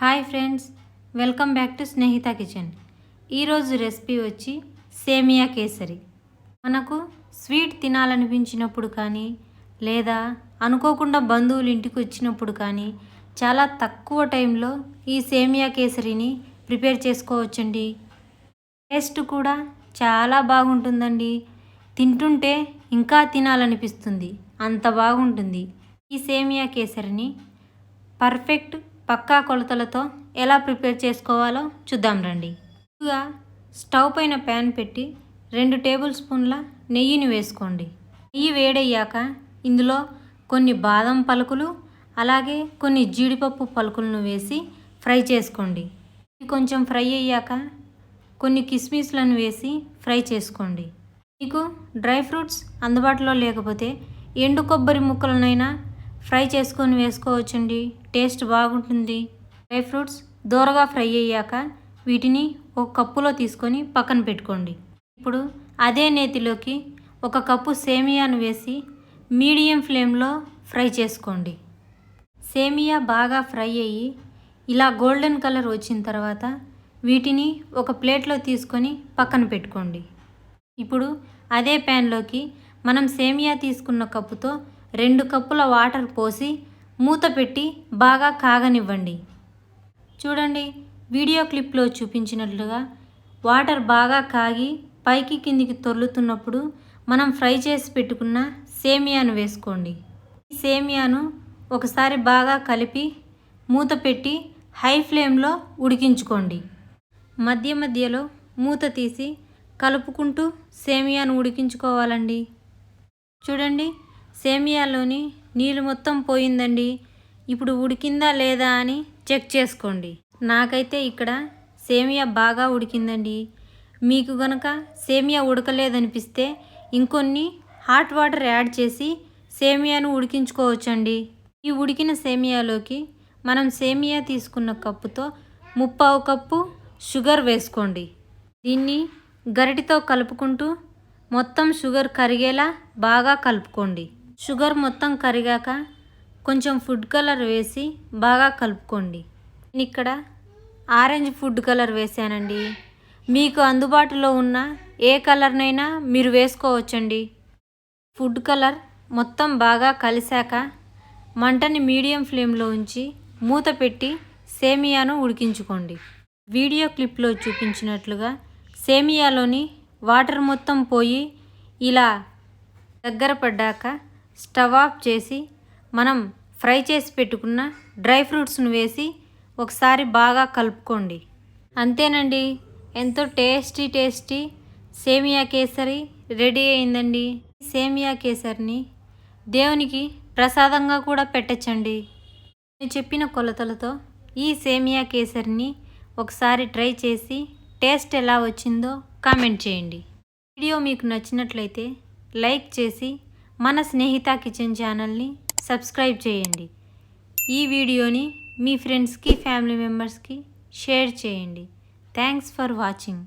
Hi friends welcome back to Snehitha kitchen. ఈరోజు recipe వచ్చి సేమియా కేసరి. మనకు స్వీట్ తినాలనిపించినప్పుడు కానీ లేదా అనుకోకుండా బంధువులు ఇంటికి వచ్చినప్పుడు కానీ చాలా తక్కువ టైంలో ఈ సేమియా కేసరిని ప్రిపేర్ చేసుకోవచ్చండి. టేస్ట్ కూడా చాలా బాగుంటుందండి. తింటుంటే ఇంకా తినాలనిపిస్తుంది. అంత బాగుంటుంది. ఈ సేమియా కేసరిని పర్ఫెక్ట్ పక్కా కొలతలతో ఎలా ప్రిపేర్ చేసుకోవాలో చూద్దాం రండి. ముందుగా స్టవ్ పైన ప్యాన్ పెట్టి రెండు టేబుల్ స్పూన్ల నెయ్యిని వేసుకోండి. నెయ్యి వేడయ్యాక ఇందులో కొన్ని బాదం పలుకులు అలాగే కొన్ని జీడిపప్పు పలుకులను వేసి ఫ్రై చేసుకోండి. కొంచెం ఫ్రై అయ్యాక కొన్ని కిస్మిస్లను వేసి ఫ్రై చేసుకోండి. మీకు డ్రై ఫ్రూట్స్ అందుబాటులో లేకపోతే ఎండు కొబ్బరి ముక్కలనైనా ఫ్రై చేసుకొని వేసుకోవచ్చండి. టేస్ట్ బాగుంటుంది. డ్రై ఫ్రూట్స్ దోరగా ఫ్రై అయ్యాక వీటిని ఒక కప్పులో తీసుకొని పక్కన పెట్టుకోండి. ఇప్పుడు అదే నేతిలోకి ఒక కప్పు సేమియాను వేసి మీడియం ఫ్లేమ్లో ఫ్రై చేసుకోండి. సేమియా బాగా ఫ్రై అయ్యి ఇలా గోల్డెన్ కలర్ వచ్చిన తర్వాత వీటిని ఒక ప్లేట్లో తీసుకొని పక్కన పెట్టుకోండి. ఇప్పుడు అదే ప్యాన్లోకి మనం సేమియా తీసుకున్న కప్పుతో రెండు కప్పుల వాటర్ పోసి మూత పెట్టి బాగా కాగనివ్వండి. చూడండి వీడియో క్లిప్లో చూపించినట్లుగా వాటర్ బాగా కాగి పైకి కిందికి తొర్లుతున్నప్పుడు మనం ఫ్రై చేసి పెట్టుకున్న సేమియాను వేసుకోండి. సేమియాను ఒకసారి బాగా కలిపి మూత పెట్టి హై ఫ్లేమ్లో ఉడికించుకోండి. మధ్య మధ్యలో మూత తీసి కలుపుకుంటూ సేమియాను ఉడికించుకోవాలండి. చూడండి సేమియాలోని నీళ్ళు మొత్తం పోయిందండి. ఇప్పుడు ఉడికిందా లేదా అని చెక్ చేసుకోండి. నాకైతే ఇక్కడ సేమియా బాగా ఉడికిందండి. మీకు గనక సేమియా ఉడకలేదనిపిస్తే ఇంకొన్ని హాట్ వాటర్ యాడ్ చేసి సేమియాను ఉడికించుకోవచ్చండి. ఈ ఉడికిన సేమియాలోకి మనం సేమియా తీసుకున్న కప్పుతో ముప్పావు కప్పు షుగర్ వేసుకోండి. దీన్ని గరిటితో కలుపుకుంటూ మొత్తం షుగర్ కరిగేలా బాగా కలుపుకోండి. షుగర్ మొత్తం కరిగాక కొంచెం ఫుడ్ కలర్ వేసి బాగా కలుపుకోండి. నేను ఇక్కడ ఆరెంజ్ ఫుడ్ కలర్ వేసానండి. మీకు అందుబాటులో ఉన్న ఏ కలర్నైనా మీరు వేసుకోవచ్చండి. ఫుడ్ కలర్ మొత్తం బాగా కలిసాక మంటని మీడియం ఫ్లేమ్లో ఉంచి మూత పెట్టి సేమియాను ఉడికించుకోండి. వీడియో క్లిప్లో చూపించినట్లుగా సేమియాలోని వాటర్ మొత్తం పోయి ఇలా దగ్గర పడ్డాక స్టవ్ ఆఫ్ చేసి మనం ఫ్రై చేసి పెట్టుకున్న డ్రై ఫ్రూట్స్ను వేసి ఒకసారి బాగా కలుపుకోండి. అంతేనండి. ఎంతో టేస్టీ టేస్టీ సేమియా కేసరి రెడీ అయిందండి. సేమియా కేసరిని దేవునికి ప్రసాదంగా కూడా పెట్టచ్చండి. నేను చెప్పిన కొలతలతో ఈ సేమియా కేసరిని ఒకసారి ట్రై చేసి టేస్ట్ ఎలా వచ్చిందో కామెంట్ చేయండి. వీడియో మీకు నచ్చినట్లయితే లైక్ చేసి మన స్నేహిత కిచెన్ ఛానల్ని సబ్స్క్రైబ్ చేయండి. ఈ వీడియోని మీ ఫ్రెండ్స్కి ఫ్యామిలీ మెంబర్స్కి షేర్ చేయండి. Thanks for watching.